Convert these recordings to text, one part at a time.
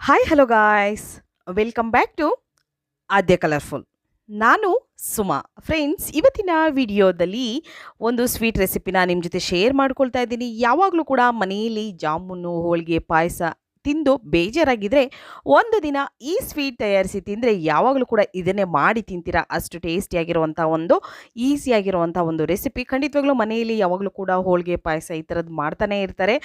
Hi hello guys welcome back to Aadya colourful ನಾನು Suma. Friends ಇವತ್ತಿನ ವಿಡಿಯೋದಲ್ಲಿ ಒಂದು ಸ್ವೀಟ್ ರೆಸಿಪಿನ ನಿಮ್ಮ ಜೊತೆ ಶೇರ್ ಮಾಡ್ಕೊಳ್ತಾ ಇದ್ದೀನಿ. ಯಾವಾಗಲೂ ಕೂಡ ಮನೆಯಲ್ಲಿ ಜಾಮೂನು, ಹೋಳಿಗೆ, ಪಾಯಸ ತಿಂದು ಬೇಜಾರಾಗಿದ್ದರೆ ಒಂದು ದಿನ ಈ ಸ್ವೀಟ್ ತಯಾರಿಸಿ ತಿಂದರೆ ಯಾವಾಗಲೂ ಕೂಡ ಇದನ್ನೇ ಮಾಡಿ ತಿಂತೀರಾ? ಅಷ್ಟು ಟೇಸ್ಟಿಯಾಗಿರುವಂಥ ಒಂದು ಈಸಿಯಾಗಿರುವಂಥ ಒಂದು ರೆಸಿಪಿ ಖಂಡಿತವಾಗ್ಲೂ ಮನೆಯಲ್ಲಿ ಯಾವಾಗಲೂ ಕೂಡ ಹೋಳಿಗೆ ಪಾಯಸ ಈ ಥರದ್ದು ಮಾಡ್ತಾನೆ ಇರ್ತಾರೆ.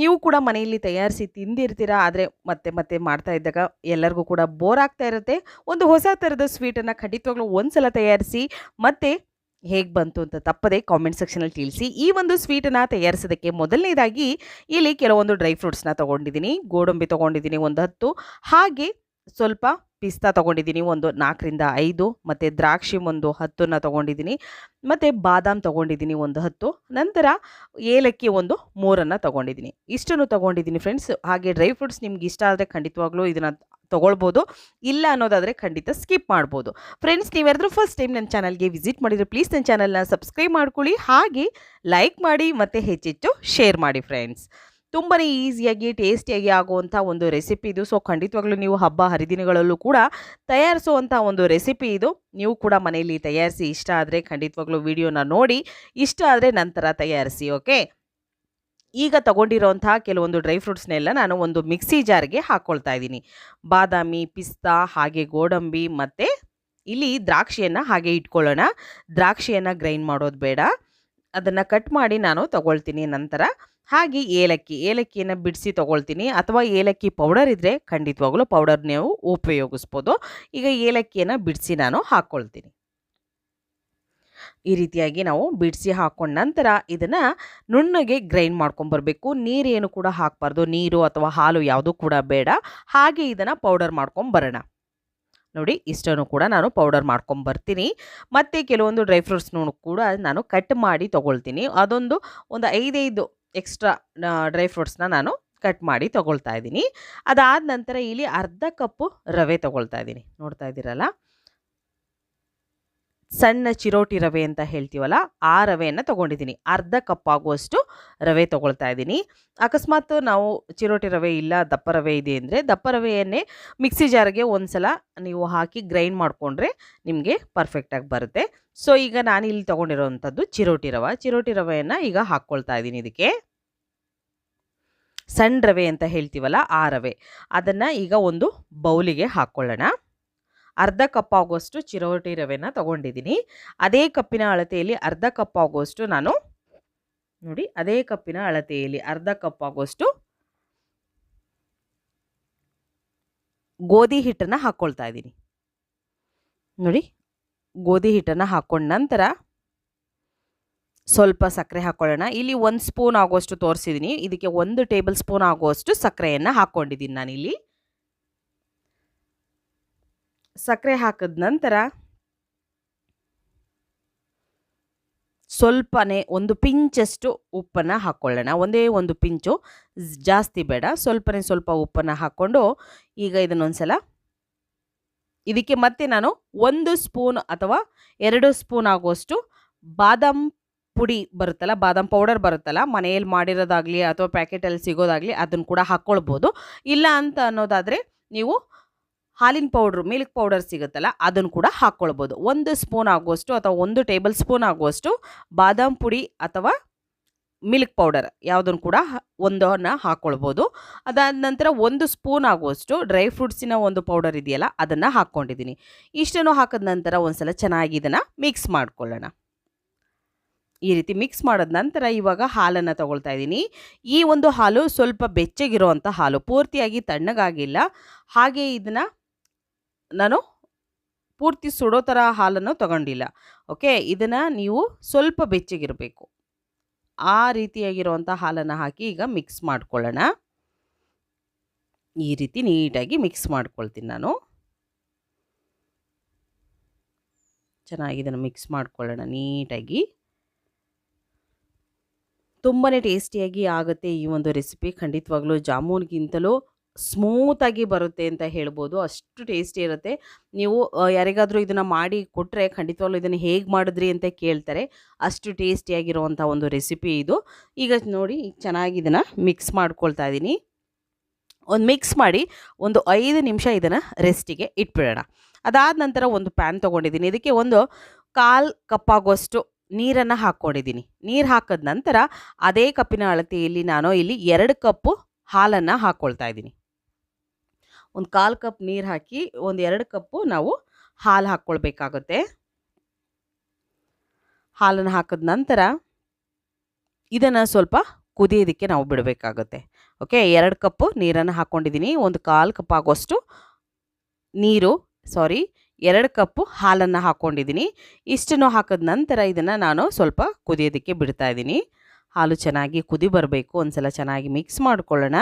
ನೀವು ಕೂಡ ಮನೆಯಲ್ಲಿ ತಯಾರಿಸಿ ತಿಂದಿರ್ತೀರಾ? ಆದರೆ ಮತ್ತೆ ಮತ್ತೆ ಮಾಡ್ತಾ ಇದ್ದಾಗ ಎಲ್ಲರಿಗೂ ಕೂಡ ಬೋರ್ ಆಗ್ತಾ ಇರುತ್ತೆ. ಒಂದು ಹೊಸ ಥರದ ಸ್ವೀಟನ್ನು ಖಂಡಿತವಾಗ್ಲೂ ಒಂದ್ಸಲ ತಯಾರಿಸಿ ಮತ್ತೆ ಹೇಗೆ ಬಂತು ಅಂತ ತಪ್ಪದೆ ಕಾಮೆಂಟ್ ಸೆಕ್ಷನಲ್ಲಿ ತಿಳಿಸಿ. ಈ ಒಂದು ಸ್ವೀಟನ್ನು ತಯಾರಿಸೋದಕ್ಕೆ ಮೊದಲನೇದಾಗಿ ಇಲ್ಲಿ ಕೆಲವೊಂದು ಡ್ರೈ ಫ್ರೂಟ್ಸ್ನ ತೊಗೊಂಡಿದ್ದೀನಿ. ಗೋಡಂಬಿ ತೊಗೊಂಡಿದ್ದೀನಿ ಒಂದು ಹತ್ತು. ಹಾಗೆ ಸ್ವಲ್ಪ ಪಿಸ್ತಾ ತೊಗೊಂಡಿದ್ದೀನಿ ಒಂದು ನಾಲ್ಕರಿಂದ ಐದು. ಮತ್ತು ದ್ರಾಕ್ಷಿ ಒಂದು ಹತ್ತನ್ನು ತೊಗೊಂಡಿದ್ದೀನಿ. ಮತ್ತು ಬಾದಾಮ್ ತೊಗೊಂಡಿದ್ದೀನಿ ಒಂದು ಹತ್ತು. ನಂತರ ಏಲಕ್ಕಿ ಒಂದು ಮೂರನ್ನು ತೊಗೊಂಡಿದ್ದೀನಿ. ಇಷ್ಟನ್ನು ತೊಗೊಂಡಿದ್ದೀನಿ ಫ್ರೆಂಡ್ಸ್ ಹಾಗೆ ಡ್ರೈ ಫ್ರೂಟ್ಸ್ ನಿಮ್ಗೆ ಇಷ್ಟ ಆದರೆ ಖಂಡಿತವಾಗ್ಲೂ ಇದನ್ನು ತೊಗೊಳ್ಬೋದು. ಇಲ್ಲ ಅನ್ನೋದಾದರೆ ಖಂಡಿತ ಸ್ಕಿಪ್ ಮಾಡ್ಬೋದು. ಫ್ರೆಂಡ್ಸ್ ನೀವ್ಯಾರಾದ್ರೂ ಫಸ್ಟ್ ಟೈಮ್ ನನ್ನ ಚಾನಲ್ಗೆ ವಿಸಿಟ್ ಮಾಡಿದರೆ ಪ್ಲೀಸ್ ನನ್ನ ಚಾನಲ್ನ ಸಬ್ಸ್ಕ್ರೈಬ್ ಮಾಡ್ಕೊಳ್ಳಿ. ಹಾಗೆ ಲೈಕ್ ಮಾಡಿ ಮತ್ತು ಹೆಚ್ಚೆಚ್ಚು ಶೇರ್ ಮಾಡಿ ಫ್ರೆಂಡ್ಸ್ ತುಂಬಾ ಈಸಿಯಾಗಿ ಟೇಸ್ಟಿಯಾಗಿ ಆಗುವಂಥ ಒಂದು ರೆಸಿಪಿ ಇದು. ಸೊ ಖಂಡಿತವಾಗ್ಲೂ ನೀವು ಹಬ್ಬ, ಹರಿದಿನಗಳಲ್ಲೂ ಕೂಡ ತಯಾರಿಸುವಂಥ ಒಂದು ರೆಸಿಪಿ ಇದು. ನೀವು ಕೂಡ ಮನೆಯಲ್ಲಿ ತಯಾರಿಸಿ ಇಷ್ಟ ಆದರೆ ಖಂಡಿತವಾಗ್ಲೂ ವಿಡಿಯೋನ ನೋಡಿ, ಇಷ್ಟ ಆದರೆ ನಂತರ ತಯಾರಿಸಿ ಓಕೆ ಈಗ ತಗೊಂಡಿರೋಂಥ ಕೆಲವೊಂದು ಡ್ರೈ ಫ್ರೂಟ್ಸ್ನೆಲ್ಲ ನಾನು ಒಂದು ಮಿಕ್ಸಿ ಜಾರ್ಗೆ ಹಾಕ್ಕೊಳ್ತಾ ಇದ್ದೀನಿ. ಬಾದಾಮಿ, ಪಿಸ್ತಾ, ಹಾಗೆ ಗೋಡಂಬಿ ಮತ್ತು ಇಲ್ಲಿ ದ್ರಾಕ್ಷಿಯನ್ನು ಹಾಗೆ ಇಟ್ಕೊಳ್ಳೋಣ. ದ್ರಾಕ್ಷಿಯನ್ನು ಗ್ರೈಂಡ್ ಮಾಡೋದು ಬೇಡ. ಅದನ್ನು ಕಟ್ ಮಾಡಿ ನಾನು ತಗೊಳ್ತೀನಿ ನಂತರ. ಹಾಗೆ ಏಲಕ್ಕಿ, ಏಲಕ್ಕಿಯನ್ನು ಬಿಡಿಸಿ ತೊಗೊಳ್ತೀನಿ. ಅಥವಾ ಏಲಕ್ಕಿ ಪೌಡರ್ ಇದ್ದರೆ ಖಂಡಿತವಾಗಲೂ ಪೌಡರ್ ನೀವು ಉಪಯೋಗಿಸ್ಬೋದು. ಈಗ ಏಲಕ್ಕಿಯನ್ನು ಬಿಡಿಸಿ ನಾನು ಹಾಕ್ಕೊಳ್ತೀನಿ ಈ ರೀತಿಯಾಗಿ ನಾವು ಬಿಡಿಸಿ ಹಾಕೊಂಡ ನಂತರ ಇದನ್ನು ನುಣ್ಣಗೆ ಗ್ರೈಂಡ್ ಮಾಡ್ಕೊಂಬರ್ಬೇಕು ನೀರೇನು ಕೂಡ ಹಾಕಬಾರ್ದು. ನೀರು ಅಥವಾ ಹಾಲು ಯಾವುದೂ ಕೂಡ ಬೇಡ. ಹಾಗೆ ಇದನ್ನು ಪೌಡರ್ ಮಾಡ್ಕೊಂಬರೋಣ ನೋಡಿ, ಇಷ್ಟನ್ನು ಕೂಡ ನಾನು ಪೌಡರ್ ಮಾಡ್ಕೊಂಬರ್ತೀನಿ ಮತ್ತು ಕೆಲವೊಂದು ಡ್ರೈ ಫ್ರೂಟ್ಸ್ನೂ ಕೂಡ ನಾನು ಕಟ್ ಮಾಡಿ ತೊಗೊಳ್ತೀನಿ. ಅದೊಂದು ಒಂದು ಐದೈದು ಎಕ್ಸ್ಟ್ರಾ ಡ್ರೈ ಫ್ರೂಟ್ಸ್ನ ನಾನು ಕಟ್ ಮಾಡಿ ತೊಗೊಳ್ತಾ ಇದ್ದೀನಿ. ಅದಾದ ನಂತರ ಇಲ್ಲಿ ಅರ್ಧ ಕಪ್ಪು ರವೆ ತೊಗೊಳ್ತಾ ಇದ್ದೀನಿ. ನೋಡ್ತಾ ಇದ್ದೀರಲ್ಲ? ಸಣ್ಣ ಚಿರೋಟಿ ರವೆ ಅಂತ ಹೇಳ್ತೀವಲ್ಲ, ಆ ರವೆಯನ್ನು ತೊಗೊಂಡಿದ್ದೀನಿ. ಅರ್ಧ ಕಪ್ ಆಗುವಷ್ಟು ರವೆ ತೊಗೊಳ್ತಾ ಇದ್ದೀನಿ. ಅಕಸ್ಮಾತ್ ನಾವು ಚಿರೋಟಿ ರವೆ ಇಲ್ಲ, ದಪ್ಪ ರವೆ ಇದೆ ಅಂದರೆ, ದಪ್ಪ ರವೆಯನ್ನೇ ಮಿಕ್ಸಿ ಜಾರ್ಗೆ ಒಂದು ಸಲ ನೀವು ಹಾಕಿ ಗ್ರೈಂಡ್ ಮಾಡಿಕೊಂಡ್ರೆ ನಿಮಗೆ ಪರ್ಫೆಕ್ಟಾಗಿ ಬರುತ್ತೆ. ಸೊ ಈಗ ನಾನು ಇಲ್ಲಿ ತೊಗೊಂಡಿರೋವಂಥದ್ದು ಚಿರೋಟಿ ರವೆ. ಚಿರೋಟಿ ರವೆಯನ್ನು ಈಗ ಹಾಕ್ಕೊಳ್ತಾ ಇದ್ದೀನಿ ಇದಕ್ಕೆ. ಸಣ್ಣ ರವೆ ಅಂತ ಹೇಳ್ತೀವಲ್ಲ, ಆ ರವೆ. ಅದನ್ನು ಈಗ ಒಂದು ಬೌಲಿಗೆ ಹಾಕ್ಕೊಳ್ಳೋಣ. ಅರ್ಧ ಕಪ್ ಆಗುವಷ್ಟು ಚಿರೋಟಿ ರವೆನ ತಗೊಂಡಿದ್ದೀನಿ. ಅದೇ ಕಪ್ಪಿನ ಅಳತೆಯಲ್ಲಿ ಅರ್ಧ ಕಪ್ ಆಗುವಷ್ಟು ನಾನು ನೋಡಿ, ಅದೇ ಕಪ್ಪಿನ ಅಳತೆಯಲ್ಲಿ ಅರ್ಧ ಕಪ್ ಆಗುವಷ್ಟು ಗೋಧಿ ಹಿಟ್ಟನ್ನು ಹಾಕ್ಕೊಳ್ತಾ ಇದ್ದೀನಿ. ನೋಡಿ, ಗೋಧಿ ಹಿಟ್ಟನ್ನು ಹಾಕ್ಕೊಂಡ ನಂತರ ಸ್ವಲ್ಪ ಸಕ್ಕರೆ ಹಾಕ್ಕೊಳ್ಳೋಣ ಇಲ್ಲಿ ಒಂದು ಸ್ಪೂನ್ ಆಗುವಷ್ಟು ತೋರಿಸಿದ್ದೀನಿ. ಇದಕ್ಕೆ ಒಂದು ಟೇಬಲ್ ಸ್ಪೂನ್ ಆಗುವಷ್ಟು ಸಕ್ಕರೆಯನ್ನು ಹಾಕ್ಕೊಂಡಿದ್ದೀನಿ ನಾನಿಲ್ಲಿ. ಸಕ್ಕರೆ ಹಾಕಿದ ನಂತರ ಸ್ವಲ್ಪನೇ ಒಂದು ಪಿಂಚಷ್ಟು ಉಪ್ಪನ್ನು ಹಾಕ್ಕೊಳ್ಳೋಣ ಒಂದೇ ಒಂದು ಪಿಂಚು ಜಾಸ್ತಿ ಬೇಡ. ಸ್ವಲ್ಪನೇ ಸ್ವಲ್ಪ ಉಪ್ಪನ್ನು ಹಾಕ್ಕೊಂಡು ಈಗ ಇದನ್ನೊಂದ್ಸಲ ಇದಕ್ಕೆ ಮತ್ತೆ ನಾನು ಒಂದು ಸ್ಪೂನ್ ಅಥವಾ ಎರಡು ಸ್ಪೂನ್ ಆಗುವಷ್ಟು ಬಾದಾಮ್ ಪುಡಿ ಬರುತ್ತಲ್ಲ, ಬಾದಾಮ್ ಪೌಡರ್ ಬರುತ್ತಲ್ಲ, ಮನೆಯಲ್ಲಿ ಮಾಡಿರೋದಾಗಲಿ ಅಥವಾ ಪ್ಯಾಕೆಟಲ್ಲಿ ಸಿಗೋದಾಗಲಿ ಅದನ್ನು ಕೂಡ ಹಾಕ್ಕೊಳ್ಬೋದು ಇಲ್ಲ ಅಂತ ಅನ್ನೋದಾದರೆ ನೀವು ಹಾಲಿನ ಪೌಡ್ರು, ಮಿಲ್ಕ್ ಪೌಡರ್ ಸಿಗುತ್ತಲ್ಲ, ಅದನ್ನು ಕೂಡ ಹಾಕ್ಕೊಳ್ಬೋದು. ಒಂದು ಸ್ಪೂನ್ ಆಗುವಷ್ಟು ಅಥವಾ ಒಂದು ಟೇಬಲ್ ಸ್ಪೂನ್ ಆಗುವಷ್ಟು ಬಾದಾಮ್ ಪುಡಿ ಅಥವಾ ಮಿಲ್ಕ್ ಪೌಡರ್ ಯಾವುದನ್ನು ಕೂಡ ಒಂದನ್ನು ಹಾಕ್ಕೊಳ್ಬೋದು. ಅದಾದ ನಂತರ ಒಂದು ಸ್ಪೂನ್ ಆಗುವಷ್ಟು ಡ್ರೈ ಫ್ರೂಟ್ಸಿನ ಒಂದು ಪೌಡರ್ ಇದೆಯಲ್ಲ, ಅದನ್ನು ಹಾಕ್ಕೊಂಡಿದ್ದೀನಿ. ಇಷ್ಟನ್ನು ಹಾಕಿದ ನಂತರ ಒಂದು ಸಲ ಚೆನ್ನಾಗಿ ಇದನ್ನು ಮಿಕ್ಸ್ ಮಾಡ್ಕೊಳ್ಳೋಣ. ಈ ರೀತಿ ಮಿಕ್ಸ್ ಮಾಡಿದ ನಂತರ ಇವಾಗ ಹಾಲನ್ನು ತಗೊಳ್ತಾ ಇದ್ದೀನಿ. ಈ ಒಂದು ಹಾಲು ಸ್ವಲ್ಪ ಬೆಚ್ಚಗಿರುವಂಥ ಹಾಲು, ಪೂರ್ತಿಯಾಗಿ ತಣ್ಣಗಾಗಿಲ್ಲ. ಹಾಗೆ ಇದನ್ನು ನಾನು ಪೂರ್ತಿ ಸುಡೋ ಥರ ಹಾಲನ್ನು ತಗೊಂಡಿಲ್ಲ. ಓಕೆ, ಇದನ್ನು ನೀವು ಸ್ವಲ್ಪ ಬೆಚ್ಚಗಿರಬೇಕು. ಆ ರೀತಿಯಾಗಿರುವಂಥ ಹಾಲನ್ನು ಹಾಕಿ ಈಗ ಮಿಕ್ಸ್ ಮಾಡ್ಕೊಳ್ಳೋಣ. ಈ ರೀತಿ ನೀಟಾಗಿ ಮಿಕ್ಸ್ ಮಾಡ್ಕೊಳ್ತೀನಿ ನಾನು. ಚೆನ್ನಾಗಿ ಇದನ್ನು ಮಿಕ್ಸ್ ಮಾಡ್ಕೊಳ್ಳೋಣ ನೀಟಾಗಿ. ತುಂಬಾ ಟೇಸ್ಟಿಯಾಗಿ ಆಗುತ್ತೆ ಈ ಒಂದು ರೆಸಿಪಿ. ಖಂಡಿತವಾಗ್ಲೂ ಜಾಮೂನ್ಗಿಂತಲೂ ಸ್ಮೂತಾಗಿ ಬರುತ್ತೆ ಅಂತ ಹೇಳ್ಬೋದು. ಅಷ್ಟು ಟೇಸ್ಟಿ ಇರುತ್ತೆ. ನೀವು ಯಾರಿಗಾದರೂ ಇದನ್ನು ಮಾಡಿ ಕೊಟ್ಟರೆ ಖಂಡಿತವಾಗ್ಲೂ ಇದನ್ನು ಹೇಗೆ ಮಾಡಿದ್ರಿ ಅಂತ ಕೇಳ್ತಾರೆ. ಅಷ್ಟು ಟೇಸ್ಟಿಯಾಗಿರುವಂಥ ಒಂದು ರೆಸಿಪಿ ಇದು. ಈಗ ನೋಡಿ ಚೆನ್ನಾಗಿ ಇದನ್ನು ಮಿಕ್ಸ್ ಮಾಡ್ಕೊಳ್ತಾ ಇದ್ದೀನಿ ಒಂದು ಮಿಕ್ಸ್ ಮಾಡಿ ಒಂದು ಐದು ನಿಮಿಷ ಇದನ್ನು ರೆಸ್ಟಿಗೆ ಇಟ್ಬಿಡೋಣ. ಅದಾದ ನಂತರ ಒಂದು ಪ್ಯಾನ್ ತೊಗೊಂಡಿದ್ದೀನಿ ಇದಕ್ಕೆ ಒಂದು ಕಾಲು ಕಪ್ಪಾಗುವಷ್ಟು ನೀರನ್ನು ಹಾಕ್ಕೊಂಡಿದ್ದೀನಿ ನೀರು ಹಾಕಿದ ನಂತರ ಅದೇ ಕಪ್ಪಿನ ಅಳತೆಯಲ್ಲಿ ನಾನು ಇಲ್ಲಿ ಎರಡು ಕಪ್ಪು ಹಾಲನ್ನು ಹಾಕ್ಕೊಳ್ತಾ ಇದ್ದೀನಿ ಒಂದು ಕಾಲು ಕಪ್ ನೀರು ಹಾಕಿ ಒಂದು ಎರಡು ಕಪ್ಪು ನಾವು ಹಾಲು ಹಾಕ್ಕೊಳ್ಬೇಕಾಗುತ್ತೆ ಹಾಲನ್ನು ಹಾಕಿದ ನಂತರ ಇದನ್ನು ಸ್ವಲ್ಪ ಕುದಿಯೋದಕ್ಕೆ ನಾವು ಬಿಡಬೇಕಾಗುತ್ತೆ. ಓಕೆ, ಎರಡು ಕಪ್ಪು ನೀರನ್ನು ಹಾಕ್ಕೊಂಡಿದ್ದೀನಿ ಒಂದು ಕಾಲು ಕಪ್ ಆಗೋಷ್ಟು ನೀರು, ಸಾರಿ, ಎರಡು ಕಪ್ಪು ಹಾಲನ್ನು ಹಾಕ್ಕೊಂಡಿದ್ದೀನಿ ಇಷ್ಟನ್ನು ಹಾಕಿದ ನಂತರ ಇದನ್ನು ನಾನು ಸ್ವಲ್ಪ ಕುದಿಯೋದಕ್ಕೆ ಬಿಡ್ತಾ ಇದ್ದೀನಿ ಹಾಲು ಚೆನ್ನಾಗಿ ಕುದಿ ಬರಬೇಕು ಒಂದು ಸಲ ಚೆನ್ನಾಗಿ ಮಿಕ್ಸ್ ಮಾಡ್ಕೊಳ್ಳೋಣ.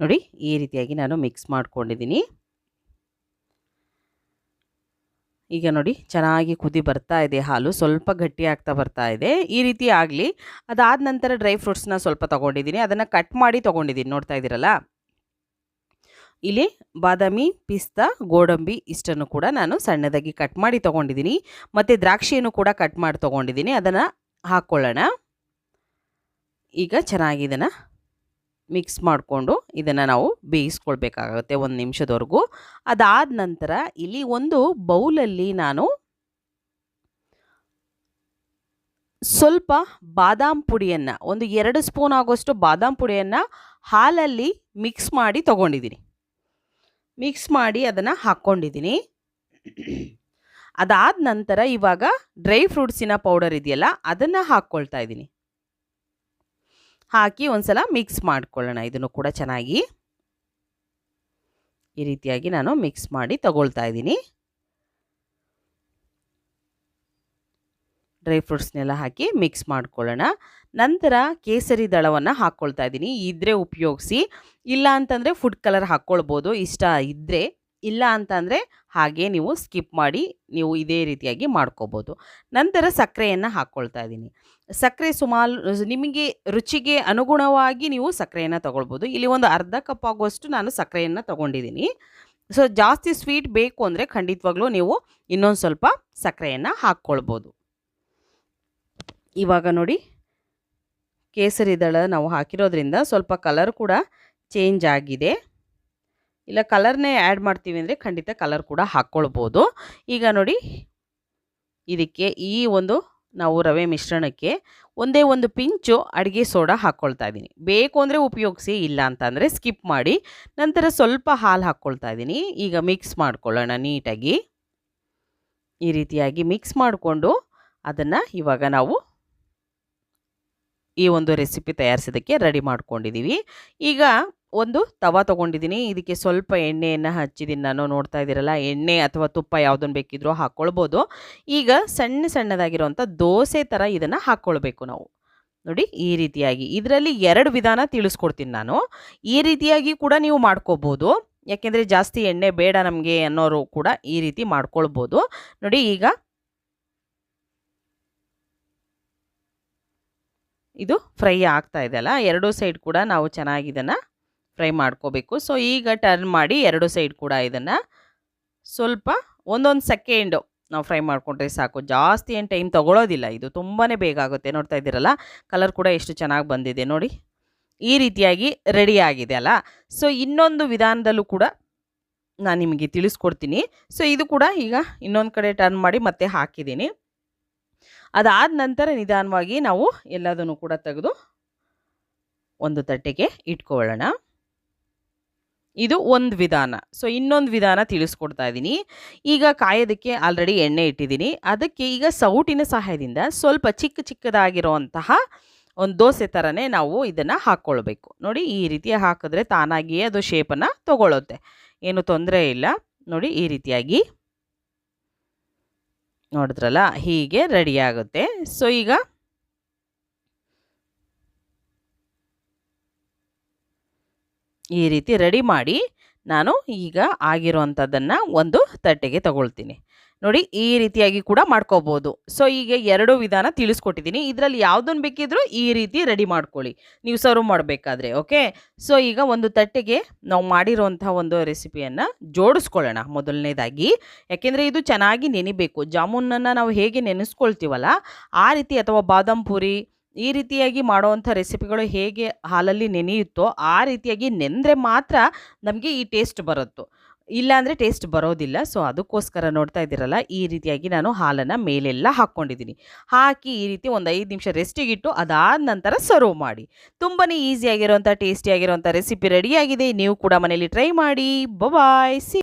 ನೋಡಿ ಈ ರೀತಿಯಾಗಿ ನಾನು ಮಿಕ್ಸ್ ಮಾಡ್ಕೊಂಡಿದ್ದೀನಿ. ಈಗ ನೋಡಿ ಚೆನ್ನಾಗಿ ಕುದಿ ಬರ್ತಾ ಇದೆ ಹಾಲು, ಸ್ವಲ್ಪ ಗಟ್ಟಿ ಆಗ್ತಾ ಬರ್ತಾ ಇದೆ. ಈ ರೀತಿ ಆಗಲಿ, ಅದಾದ ನಂತರ ಡ್ರೈ ಫ್ರೂಟ್ಸ್ನ ಸ್ವಲ್ಪ ತೊಗೊಂಡಿದ್ದೀನಿ. ಅದನ್ನು ಕಟ್ ಮಾಡಿ ತೊಗೊಂಡಿದ್ದೀನಿ, ನೋಡ್ತಾ ಇದ್ದೀರಲ್ಲ? ಇಲ್ಲಿ ಬಾದಾಮಿ, ಪಿಸ್ತಾ, ಗೋಡಂಬಿ ಇಷ್ಟನ್ನು ಕೂಡ ನಾನು ಸಣ್ಣದಾಗಿ ಕಟ್ ಮಾಡಿ ತೊಗೊಂಡಿದ್ದೀನಿ. ಮತ್ತು ದ್ರಾಕ್ಷಿಯನ್ನು ಕೂಡ ಕಟ್ ಮಾಡಿ ತೊಗೊಂಡಿದ್ದೀನಿ. ಅದನ್ನು ಹಾಕ್ಕೊಳ್ಳೋಣ ಈಗ ಚೆನ್ನಾಗಿ ಇದನ್ನು ಮಿಕ್ಸ್ ಮಾಡಿಕೊಂಡು ಇದನ್ನು ನಾವು ಬೇಯಿಸ್ಕೊಳ್ಬೇಕಾಗುತ್ತೆ ಒಂದು ನಿಮಿಷದವರೆಗೂ. ಅದಾದ ನಂತರ ಇಲ್ಲಿ ಒಂದು ಬೌಲಲ್ಲಿ ನಾನು ಸ್ವಲ್ಪ ಬಾದಾಮ್ ಪುಡಿಯನ್ನು, ಒಂದು ಎರಡು ಸ್ಪೂನ್ ಆಗೋಷ್ಟು ಬಾದಾಮ್ ಪುಡಿಯನ್ನು ಹಾಲಲ್ಲಿ ಮಿಕ್ಸ್ ಮಾಡಿ ತೊಗೊಂಡಿದ್ದೀನಿ ಮಿಕ್ಸ್ ಮಾಡಿ ಅದನ್ನು ಹಾಕ್ಕೊಂಡಿದ್ದೀನಿ ಅದಾದ ನಂತರ ಇವಾಗ ಡ್ರೈ ಫ್ರೂಟ್ಸಿನ ಪೌಡರ್ ಇದೆಯಲ್ಲ, ಅದನ್ನು ಹಾಕ್ಕೊಳ್ತಾ ಇದ್ದೀನಿ ಹಾಕಿ ಒಂದ್ಸಲ ಮಿಕ್ಸ್ ಮಾಡ್ಕೊಳ್ಳೋಣ. ಇದನ್ನು ಕೂಡ ಚೆನ್ನಾಗಿ ಈ ರೀತಿಯಾಗಿ ನಾನು ಮಿಕ್ಸ್ ಮಾಡಿ ತಗೊಳ್ತಾ ಇದ್ದೀನಿ. ಡ್ರೈ ಫ್ರೂಟ್ಸ್ನೆಲ್ಲ ಹಾಕಿ ಮಿಕ್ಸ್ ಮಾಡ್ಕೊಳ್ಳೋಣ. ನಂತರ ಕೇಸರಿ ದಳವನ್ನು ಹಾಕ್ಕೊಳ್ತಾ ಇದ್ದೀನಿ. ಇದ್ರೆ ಉಪಯೋಗಿಸಿ. ಇಲ್ಲ ಅಂತಂದರೆ ಫುಡ್ ಕಲರ್ ಹಾಕ್ಕೊಳ್ಬೋದು ಇಷ್ಟ ಇದ್ದರೆ ಇಲ್ಲ ಅಂತಂದರೆ ಹಾಗೆ ನೀವು ಸ್ಕಿಪ್ ಮಾಡಿ ನೀವು ಇದೇ ರೀತಿಯಾಗಿ ಮಾಡ್ಕೋಬೋದು. ನಂತರ ಸಕ್ಕರೆಯನ್ನು ಹಾಕ್ಕೊಳ್ತಾ ಇದ್ದೀನಿ. ಸಕ್ಕರೆ ಸುಮಾರು ನಿಮಗೆ ರುಚಿಗೆ ಅನುಗುಣವಾಗಿ ನೀವು ಸಕ್ಕರೆಯನ್ನು ತೊಗೊಳ್ಬೋದು. ಇಲ್ಲಿ ಒಂದು ಅರ್ಧ ಕಪ್ ಆಗುವಷ್ಟು ನಾನು ಸಕ್ಕರೆಯನ್ನು ತೊಗೊಂಡಿದ್ದೀನಿ. ಸೊ, ಜಾಸ್ತಿ ಸ್ವೀಟ್ ಬೇಕು ಅಂದರೆ ಖಂಡಿತವಾಗ್ಲೂ ನೀವು ಇನ್ನೊಂದು ಸ್ವಲ್ಪ ಸಕ್ಕರೆಯನ್ನು ಹಾಕ್ಕೊಳ್ಬೋದು ಇವಾಗ ನೋಡಿ, ಕೇಸರಿ ದಳ ನಾವು ಹಾಕಿರೋದ್ರಿಂದ ಸ್ವಲ್ಪ ಕಲರ್ ಕೂಡ ಚೇಂಜ್ ಆಗಿದೆ. ಇಲ್ಲ ಕಲರ್ನೇ ಆ್ಯಡ್ ಮಾಡ್ತೀವಿ ಅಂದರೆ ಖಂಡಿತ ಕಲರ್ ಕೂಡ ಹಾಕ್ಕೊಳ್ಬೋದು ಈಗ ನೋಡಿ, ಇದಕ್ಕೆ ಈ ಒಂದು ನಾವು ರವೆ ಮಿಶ್ರಣಕ್ಕೆ ಒಂದೇ ಒಂದು ಪಿಂಚು ಅಡುಗೆ ಸೋಡಾ ಹಾಕ್ಕೊಳ್ತಾ ಇದ್ದೀನಿ. ಬೇಕು ಅಂದರೆ ಉಪಯೋಗಿಸಿ, ಇಲ್ಲ ಅಂತಂದರೆ ಸ್ಕಿಪ್ ಮಾಡಿ, ನಂತರ ಸ್ವಲ್ಪ ಹಾಲು ಹಾಕ್ಕೊಳ್ತಾ ಇದ್ದೀನಿ. ಈಗ ಮಿಕ್ಸ್ ಮಾಡ್ಕೊಳ್ಳೋಣ ನೀಟಾಗಿ. ಈ ರೀತಿಯಾಗಿ ಮಿಕ್ಸ್ ಮಾಡಿಕೊಂಡು ಅದನ್ನು ಇವಾಗ ನಾವು ಈ ಒಂದು ರೆಸಿಪಿ ತಯಾರಿಸೋದಕ್ಕೆ ರೆಡಿ ಮಾಡ್ಕೊಂಡಿದ್ದೀವಿ. ಈಗ ಒಂದು ತವ ತೊಗೊಂಡಿದ್ದೀನಿ. ಇದಕ್ಕೆ ಸ್ವಲ್ಪ ಎಣ್ಣೆಯನ್ನು ಹಚ್ಚಿದ್ದೀನಿ ನಾನು ನೋಡ್ತಾ ಇದ್ದೀರಲ್ಲ, ಎಣ್ಣೆ ಅಥವಾ ತುಪ್ಪ ಯಾವುದನ್ನು ಬೇಕಿದ್ರೂ ಹಾಕ್ಕೊಳ್ಬೋದು ಈಗ ಸಣ್ಣ ಸಣ್ಣದಾಗಿರುವಂಥ ದೋಸೆ ಥರ ಇದನ್ನು ಹಾಕ್ಕೊಳ್ಬೇಕು ನಾವು. ನೋಡಿ, ಈ ರೀತಿಯಾಗಿ. ಇದರಲ್ಲಿ ಎರಡು ವಿಧಾನ ತಿಳಿಸ್ಕೊಡ್ತೀನಿ ನಾನು. ಈ ರೀತಿಯಾಗಿ ಕೂಡ ನೀವು ಮಾಡ್ಕೋಬೋದು. ಯಾಕೆಂದರೆ ಜಾಸ್ತಿ ಎಣ್ಣೆ ಬೇಡ ನಮಗೆ ಅನ್ನೋರು ಕೂಡ ಈ ರೀತಿ ಮಾಡ್ಕೊಳ್ಬೋದು. ನೋಡಿ, ಈಗ ಇದು ಫ್ರೈ ಆಗ್ತಾ ಇದೆಯಲ್ಲ ಎರಡೂ ಸೈಡ್ ಕೂಡ ನಾವು ಚೆನ್ನಾಗಿ ಇದನ್ನು ಫ್ರೈ ಮಾಡ್ಕೋಬೇಕು. ಸೊ, ಈಗ ಟರ್ನ್ ಮಾಡಿ ಎರಡು ಸೈಡ್ ಕೂಡ ಇದನ್ನು ಸ್ವಲ್ಪ ಒಂದೊಂದು ಸೆಕೆಂಡು ನಾವು ಫ್ರೈ ಮಾಡಿಕೊಂಡ್ರೆ ಸಾಕು. ಜಾಸ್ತಿ ಏನು ಟೈಮ್ ತೊಗೊಳೋದಿಲ್ಲ ಇದು. ತುಂಬಾ ಬೇಗ ಆಗುತ್ತೆ. ನೋಡ್ತಾ ಇದ್ದೀರಲ್ಲ? ಕಲರ್ ಕೂಡ ಎಷ್ಟು ಚೆನ್ನಾಗಿ ಬಂದಿದೆ ನೋಡಿ. ಈ ರೀತಿಯಾಗಿ ರೆಡಿ ಆಗಿದೆ ಅಲ್ಲ? ಸೊ, ಇನ್ನೊಂದು ವಿಧಾನದಲ್ಲೂ ಕೂಡ ನಾನು ನಿಮಗೆ ತಿಳಿಸ್ಕೊಡ್ತೀನಿ. ಸೊ, ಇದು ಕೂಡ ಈಗ ಇನ್ನೊಂದು ಕಡೆ ಟರ್ನ್ ಮಾಡಿ ಮತ್ತೆ ಹಾಕಿದ್ದೀನಿ. ಅದಾದ ನಂತರ ನಿಧಾನವಾಗಿ ನಾವು ಎಲ್ಲದನ್ನು ಕೂಡ ತೆಗೆದು ಒಂದು ತಟ್ಟೆಗೆ ಇಟ್ಕೊಳ್ಳೋಣ. ಇದು ಒಂದು ವಿಧಾನ. ಸೊ ಇನ್ನೊಂದು ವಿಧಾನ ತಿಳಿಸ್ಕೊಡ್ತಾ ಇದ್ದೀನಿ ಈಗ ಕಾಯೋದಕ್ಕೆ ಆಲ್ರೆಡಿ ಎಣ್ಣೆ ಇಟ್ಟಿದ್ದೀನಿ ಅದಕ್ಕೆ ಈಗ ಸೌಟಿನ ಸಹಾಯದಿಂದ ಸ್ವಲ್ಪ ಚಿಕ್ಕ ಚಿಕ್ಕದಾಗಿರುವಂತಹ ಒಂದು ದೋಸೆ ಥರನೇ ನಾವು ಇದನ್ನು ಹಾಕ್ಕೊಳ್ಬೇಕು ನೋಡಿ, ಈ ರೀತಿ ಹಾಕಿದ್ರೆ ತಾನಾಗಿಯೇ ಅದು ಶೇಪನ್ನು ತಗೊಳ್ಳುತ್ತೆ ಏನು ತೊಂದರೆ ಇಲ್ಲ. ನೋಡಿ, ಈ ರೀತಿಯಾಗಿ. ನೋಡಿದ್ರಲ್ಲ? ಹೀಗೆ ರೆಡಿಯಾಗುತ್ತೆ ಸೊ ಈಗ ಈ ರೀತಿ ರೆಡಿ ಮಾಡಿ ನಾನು ಈಗ ಆಗಿರುವಂಥದ್ದನ್ನು ಒಂದು ತಟ್ಟೆಗೆ ತಗೊಳ್ತೀನಿ. ನೋಡಿ, ಈ ರೀತಿಯಾಗಿ ಕೂಡ ಮಾಡ್ಕೋಬೋದು. ಸೊ ಈಗ ಎರಡು ವಿಧಾನ ತಿಳಿಸ್ಕೊಟ್ಟಿದ್ದೀನಿ. ಇದರಲ್ಲಿ ಯಾವುದನ್ನು ಬೇಕಿದ್ರೂ ಈ ರೀತಿ ರೆಡಿ ಮಾಡ್ಕೊಳ್ಳಿ. ನೀವು ಸರ್ವ್ ಮಾಡಬೇಕಾದ್ರೆ ಓಕೆ ಸೊ ಈಗ ಒಂದು ತಟ್ಟೆಗೆ ನಾವು ಮಾಡಿರುವಂಥ ಒಂದು ರೆಸಿಪಿಯನ್ನು ಜೋಡಿಸ್ಕೊಳ್ಳೋಣ ಮೊದಲನೇದಾಗಿ. ಯಾಕೆಂದರೆ ಇದು ಚೆನ್ನಾಗಿ ನೆನಿಬೇಕು. ಜಾಮೂನನ್ನು ನಾವು ಹೇಗೆ ನೆನೆಸ್ಕೊಳ್ತೀವಲ್ಲ, ಆ ರೀತಿ ಅಥವಾ ಬಾದಾಮ್ ಪೂರಿ ಈ ರೀತಿಯಾಗಿ ಮಾಡುವಂಥ ರೆಸಿಪಿಗಳು ಹೇಗೆ ಹಾಲಲ್ಲಿ ನೆನೆಯುತ್ತೋ ಆ ರೀತಿಯಾಗಿ ನೆಂದರೆ ಮಾತ್ರ ನಮಗೆ ಈ ಟೇಸ್ಟ್ ಬರುತ್ತೋ. ಇಲ್ಲಾಂದರೆ ಟೇಸ್ಟ್ ಬರೋದಿಲ್ಲ. ಸೊ, ಅದಕ್ಕೋಸ್ಕರ ನೋಡ್ತಾ ಇದ್ದೀರಲ್ಲ, ಈ ರೀತಿಯಾಗಿ ನಾನು ಹಾಲನ್ನು ಮೇಲೆಲ್ಲ ಹಾಕ್ಕೊಂಡಿದ್ದೀನಿ. ಹಾಕಿ ಈ ರೀತಿ ಒಂದು ಐದು ನಿಮಿಷ ರೆಸ್ಟಿಗಿಟ್ಟು ಅದಾದ ನಂತರ ಸರ್ವ್ ಮಾಡಿ. ತುಂಬಾ ಈಸಿಯಾಗಿರೋಂಥ ಟೇಸ್ಟಿಯಾಗಿರುವಂಥ ರೆಸಿಪಿ ರೆಡಿಯಾಗಿದೆ ನೀವು ಕೂಡ ಮನೇಲಿ ಟ್ರೈ ಮಾಡಿ. Bye see